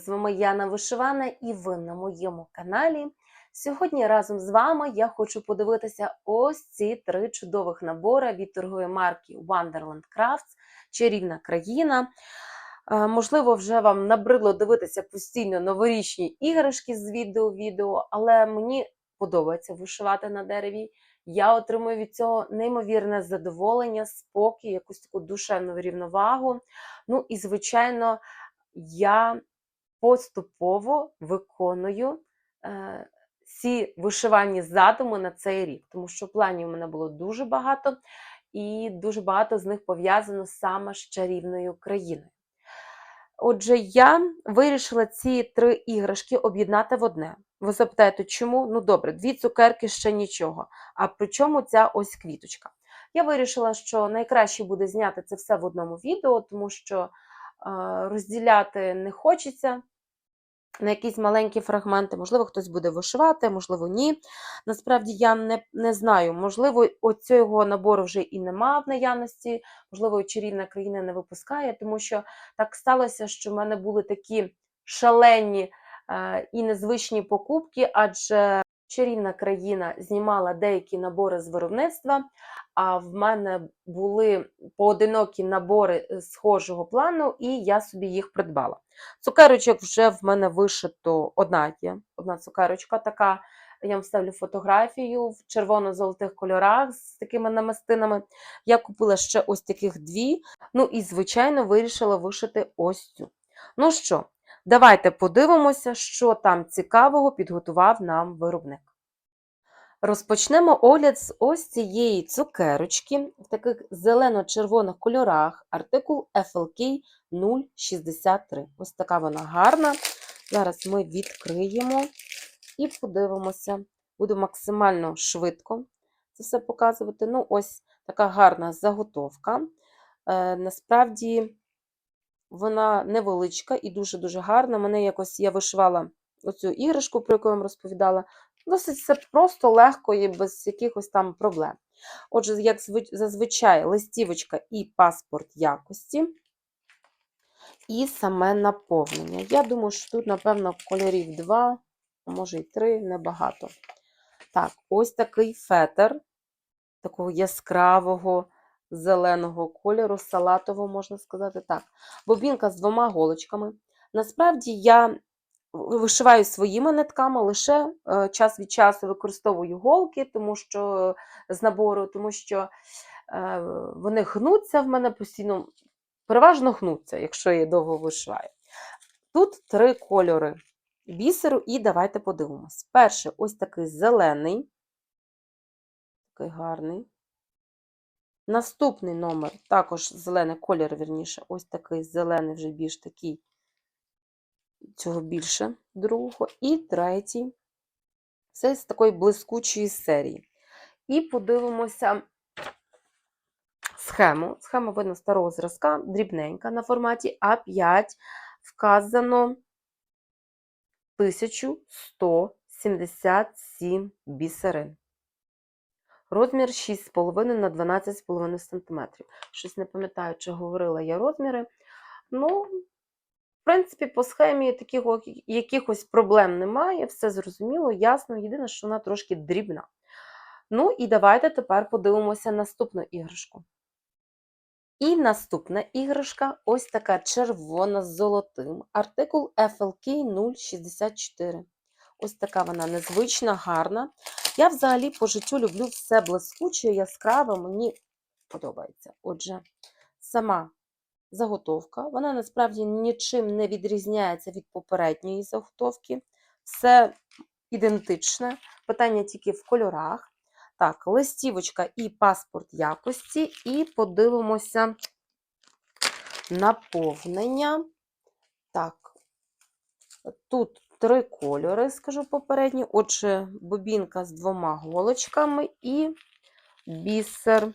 З вами Яна Вишивана і ви на моєму каналі. Сьогодні разом з вами я хочу подивитися ось ці три чудових набори від торгової марки Wonderland Crafts Чарівна країна. Е, Можливо, вже вам набридло дивитися постійно новорічні іграшки з відео в відео, але мені подобається вишивати на дереві. Я отримую від цього неймовірне задоволення, спокій, якусь таку душевну рівновагу. Ну і, звичайно, я поступово виконую е, всі вишивальні задуми на цей рік, тому що планів у мене було дуже багато, і дуже багато з них пов'язано саме з чарівною країною. Отже, я вирішила ці три іграшки об'єднати в одне. Ви запитаєте, чому? Ну добре, дві цукерки ще нічого. А при чому ця ось квіточка? Я вирішила, що найкраще буде зняти це все в одному відео, тому що е, розділяти не хочеться на якісь маленькі фрагменти. Можливо, хтось буде вишивати, можливо, ні. Насправді я не, не знаю. Можливо, оцього набору вже і нема в наявності, можливо, чарівна країна не випускає, тому що так сталося, що в мене були такі шалені е, і незвичні покупки, адже чарівна країна знімала деякі набори з виробництва, а в мене були поодинокі набори е, схожого плану, і я собі їх придбала. Цукерочок вже в мене вишито одна є. Одна цукерочка така. Я вам ставлю фотографію в червоно-золотих кольорах з такими намистинами. Я купила ще ось таких дві. Ну і, звичайно, вирішила вишити ось цю. Ну що, давайте подивимося, що там цікавого підготував нам виробник. Розпочнемо огляд з ось цієї цукерочки в таких зелено-червоних кольорах, артикул FLK 063. Ось така вона гарна. Зараз ми відкриємо і подивимося. Буду максимально швидко це все показувати. Ну, ось така гарна заготовка. Е, насправді вона невеличка і дуже-дуже гарна. Мене якось я вишивала оцю іграшку, про яку я вам розповідала. Досить все просто, легко і без якихось там проблем. Отже, як зазвичай, листівочка і паспорт якості, і саме наповнення. Я думаю, що тут, напевно, кольорів 2, а може і 3, небагато. Так, ось такий фетр, такого яскравого зеленого кольору, салатового, можна сказати так. Бобінка з двома голочками. Насправді, я вишиваю своїми нитками, лише е, час від часу використовую голки, тому що з набору, тому що е, вони гнуться в мене постійно, переважно гнуться, якщо я довго вишиваю. Тут три кольори бісеру, і давайте подивимось. Перший ось такий зелений, такий гарний. Наступний номер, також зелений колір, вірніше, ось такий зелений, вже більш такий цього більше другого. І третій це з такої блискучої серії. І подивимося схему. Схема видно старого зразка, дрібненька на форматі А5 вказано 1177 бісерин. Розмір 6,5 на 12,5 см. Щось не пам'ятаю, чи говорила я розміри. Ну, в принципі, по схемі таких якихось проблем немає, все зрозуміло, ясно. Єдине, що вона трошки дрібна. Ну, і давайте тепер подивимося наступну іграшку. І наступна іграшка ось така червона з золотим. Артикул FLK 064. Ось така вона незвична, гарна. Я взагалі по життю люблю все блискуче, яскраве, мені подобається. Отже, сама заготовка. Вона насправді нічим не відрізняється від попередньої заготовки. Все ідентичне. Питання тільки в кольорах. Так, листівочка і паспорт якості, і подивимося наповнення. Так, тут три кольори, скажу попередні. Отже, бобінка з двома голочками і бісер.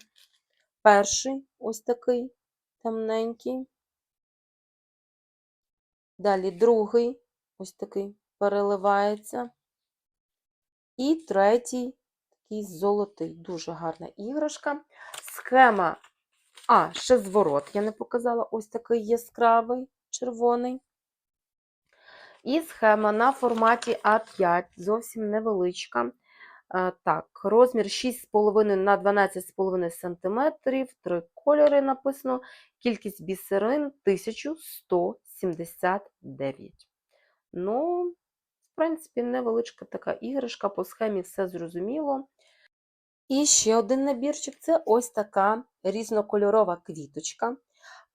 Перший ось такий темненький. Далі другий, ось такий переливається. І третій такий золотий, дуже гарна іграшка. Схема, а, ще зворот я не показала, ось такий яскравий, червоний. І схема на форматі А5, зовсім невеличка. Е, Так, розмір 6,5 на 12,5 см, три кольори написано, кількість бісерин 1179. Ну, в принципі, невеличка така іграшка, по схемі все зрозуміло. І ще один набірчик це ось така різнокольорова квіточка.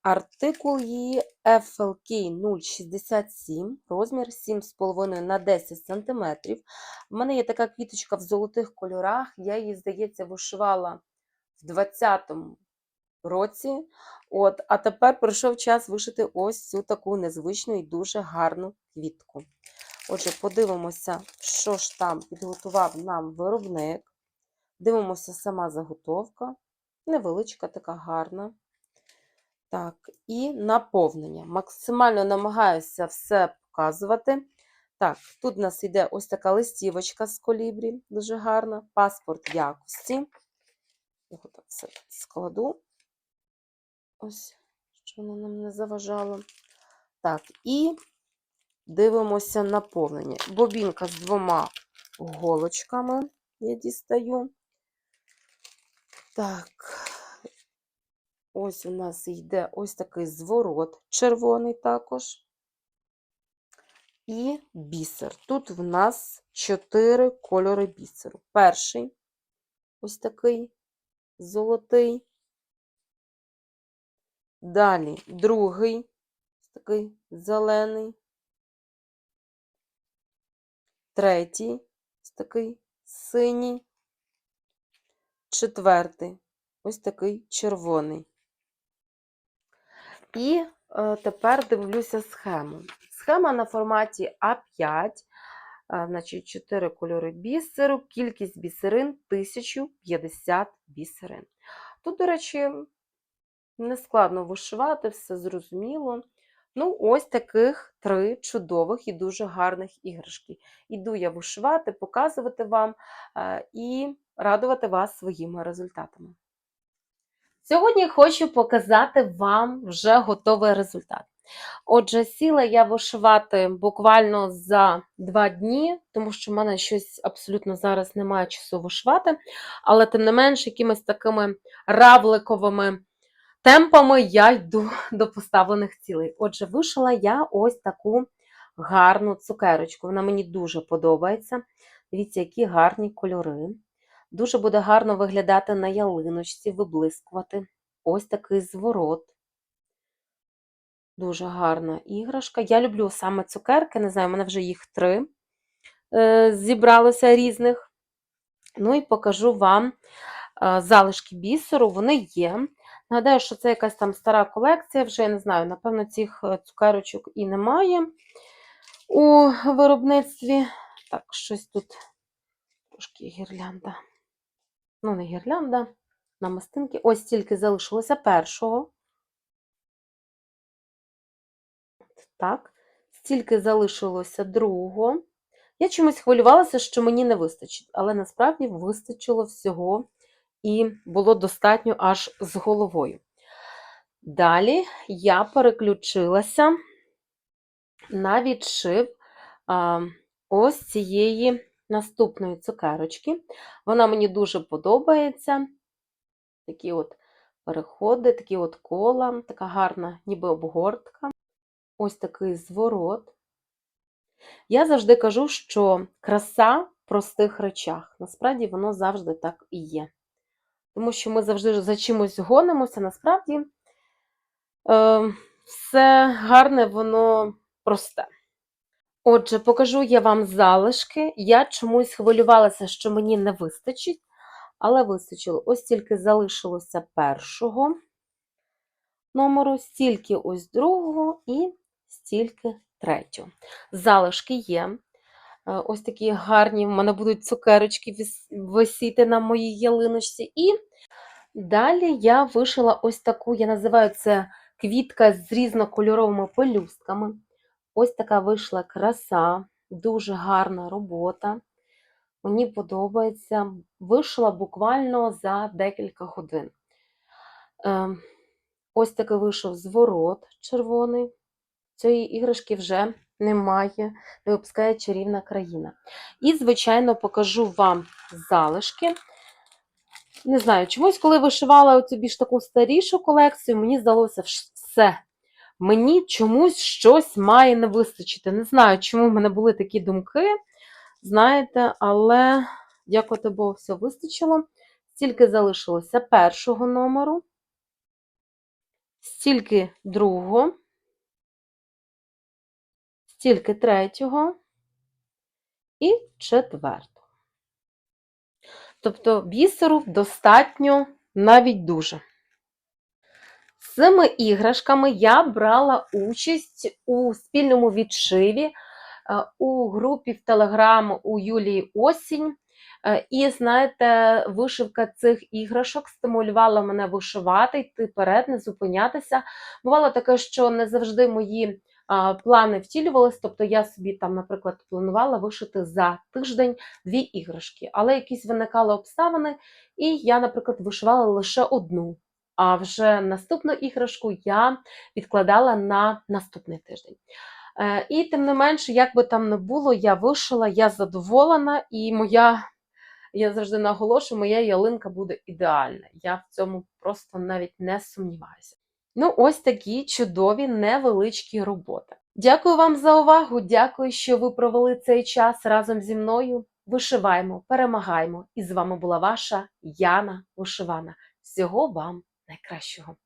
Артикул її FLK 067, розмір 7,5 на 10 см. У мене є така квіточка в золотих кольорах. Я її, здається, вишивала в 20-му році. От, а тепер прийшов час вишити ось цю таку незвичну і дуже гарну квітку. Отже, подивимося, що ж там підготував нам виробник. Дивимося сама заготовка. Невеличка, така гарна. Так, і наповнення. Максимально намагаюся все показувати. Так, тут у нас йде ось така листівочка з колібрі, дуже гарна, паспорт якості. Його так все складу. Ось, що воно нам не заважало. Так, і дивимося наповнення. Бобінка з двома голочками я дістаю. Так, ось у нас йде ось такий зворот, червоний також. І бісер. Тут в нас чотири кольори бісеру. Перший ось такий золотий. Далі другий, такий зелений. Третій, ось такий синій. Четвертий, ось такий червоний. І е, тепер дивлюся схему. Схема на форматі А5, е, значить 4 кольори бісеру, кількість бісерин 1050 бісерин. Тут, до речі, не складно вишивати, все зрозуміло. Ну, ось таких три чудових і дуже гарних іграшки. Іду я вишивати, показувати вам е, і радувати вас своїми результатами. Сьогодні хочу показати вам вже готовий результат. Отже, сіла я вишивати буквально за два дні, тому що в мене щось абсолютно зараз немає часу вишивати, але тим не менш, якимись такими равликовими темпами я йду до поставлених цілей. Отже, вишила я ось таку гарну цукерочку. Вона мені дуже подобається. Дивіться, які гарні кольори. Дуже буде гарно виглядати на ялиночці, виблискувати. Ось такий зворот. Дуже гарна іграшка. Я люблю саме цукерки, не знаю, у мене вже їх три е, зібралося різних. Ну і покажу вам е, залишки бісеру, вони є. Нагадаю, що це якась там стара колекція, вже я не знаю, напевно, цих е, цукерочок і немає у виробництві. Так, щось тут трошки гірлянда. Ну, не гірлянда, намистинки. Ось тільки залишилося першого. Так, стільки залишилося другого. Я чомусь хвилювалася, що мені не вистачить, але насправді вистачило всього і було достатньо аж з головою. Далі я переключилася на відшив ось цієї наступної цукерочки. Вона мені дуже подобається. Такі от переходи, такі от кола, така гарна, ніби обгортка. Ось такий зворот. Я завжди кажу, що краса в простих речах. Насправді воно завжди так і є. Тому що ми завжди за чимось гонимося, насправді е, все гарне, воно просте. Отже, покажу я вам залишки. Я чомусь хвилювалася, що мені не вистачить, але вистачило. Ось тільки залишилося першого номеру, стільки ось другого і стільки третього. Залишки є. Е, Ось такі гарні, в мене будуть цукерочки висіти на моїй ялиночці. І далі я вишила ось таку, я називаю це квітка з різнокольоровими пелюстками. Ось така вийшла краса, дуже гарна робота. Мені подобається. Вийшла буквально за декілька годин. Е, Ось такий вийшов зворот червоний. Цієї іграшки вже немає, не випускає чарівна країна. І, звичайно, покажу вам залишки. Не знаю, чомусь, коли вишивала оцю більш таку старішу колекцію, мені здалося все. Мені чомусь щось має не вистачити. Не знаю, чому в мене були такі думки, знаєте, але дякувати Богу, все вистачило. Стільки залишилося першого номеру, стільки другого, стільки третього і четвертого. Тобто бісеру достатньо навіть дуже. Цими іграшками я брала участь у спільному відшиві е, у групі в Телеграм у Юлії Осінь. Е, І знаєте, вишивка цих іграшок стимулювала мене вишивати, йти вперед, не зупинятися. Бувало таке, що не завжди мої а, плани втілювались. Тобто я собі там, наприклад, планувала вишити за тиждень дві іграшки, але якісь виникали обставини, і я, наприклад, вишивала лише одну. А вже наступну іграшку я відкладала на наступний тиждень. Е, І тим не менше, як би там не було, я вишила, я задоволена, і моя, я завжди наголошую, моя ялинка буде ідеальна. Я в цьому просто навіть не сумніваюся. Ну, ось такі чудові невеличкі роботи. Дякую вам за увагу. Дякую, що ви провели цей час разом зі мною. Вишиваємо, перемагаємо. І з вами була ваша Яна Вишивана. Всього вам найкращого.